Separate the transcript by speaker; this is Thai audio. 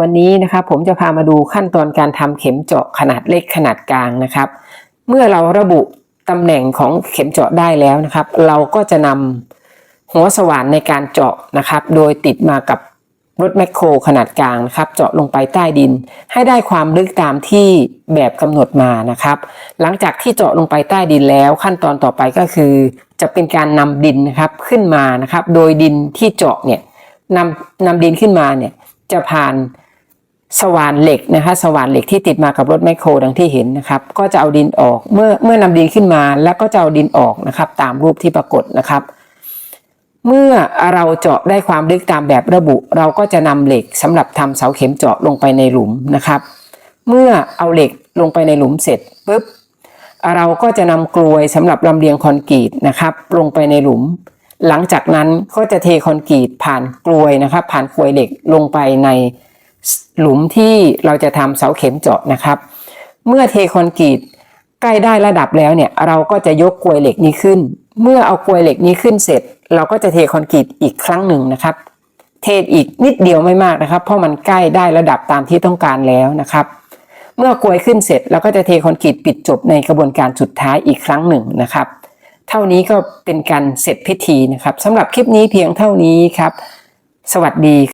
Speaker 1: วันนี้นะครับผมจะพามาดูขั้นตอนการทำเข็มเจาะขนาดเล็กขนาดกลางนะครับ เมื่อเราระบุตำแหน่งของเข็มเจาะได้แล้วนะครับ เราก็จะนำหัวสว่านในการเจาะนะครับ โดยติดมากับรถแมคโครขนาดกลางนะครับ เจาะลงไปใต้ดิน ให้ได้ความลึกตามที่แบบกำหนดมานะครับ หลังจากที่เจาะลงไปใต้ดินแล้ว ขั้นตอนต่อไปก็คือ จะเป็นการนำดินนะครับขึ้นมานะครับ โดยดินที่เจาะเนี่ยนำนำดินขึ้นมาเนี่ยจะผ่าน สว่านเหล็กนะคะสว่านเหล็กที่ติดมากับรถแมคโครดังที่เห็นนะครับ ก็จะเอาดินออกเมื่อเมื่อนำดินขึ้นมา แล้วก็จะเอาดินออกนะครับ ตามรูปที่ปรากฏนะครับ เมื่อเราเจาะได้ความลึกตามแบบระบุ เราก็จะนำเหล็กสำหรับทำเสาเข็มเจาะลงไปในหลุมนะครับ เมื่อเอาเหล็กลงไปในหลุมเสร็จปุ๊บเราก็จะนำกลวยสำหรับลำเลียงคอนกรีตนะครับ ลงไปในหลุม หลังจากนั้นก็จะเทคอนกรีตผ่านกลวยนะครับ ผ่านกลวยเหล็กลงไปใน หลุมที่เราจะทำเสาเข็มเจาะนะครับ เมื่อเทคอนกรีตใกล้ได้ระดับแล้วเนี่ยเราก็จะยกกลวยเหล็กนี้ขึ้น เมื่อเอากลวยเหล็กนี้ขึ้นเสร็จ เราก็จะเทคอนกรีตอีกครั้งหนึ่งนะครับ เทอีกนิดเดียวไม่มากนะครับ เพราะมันใกล้ได้ระดับตามที่ต้องการแล้วนะครับ เมื่อกลวยขึ้นเสร็จเราก็จะเทคอนกรีตปิดจบในกระบวนการสุดท้ายอีกครั้งหนึ่งนะครับ เท่านี้ก็เป็นการเสร็จพิธีนะครับสำหรับคลิปนี้เพียงเท่านี้ครับ สวัสดี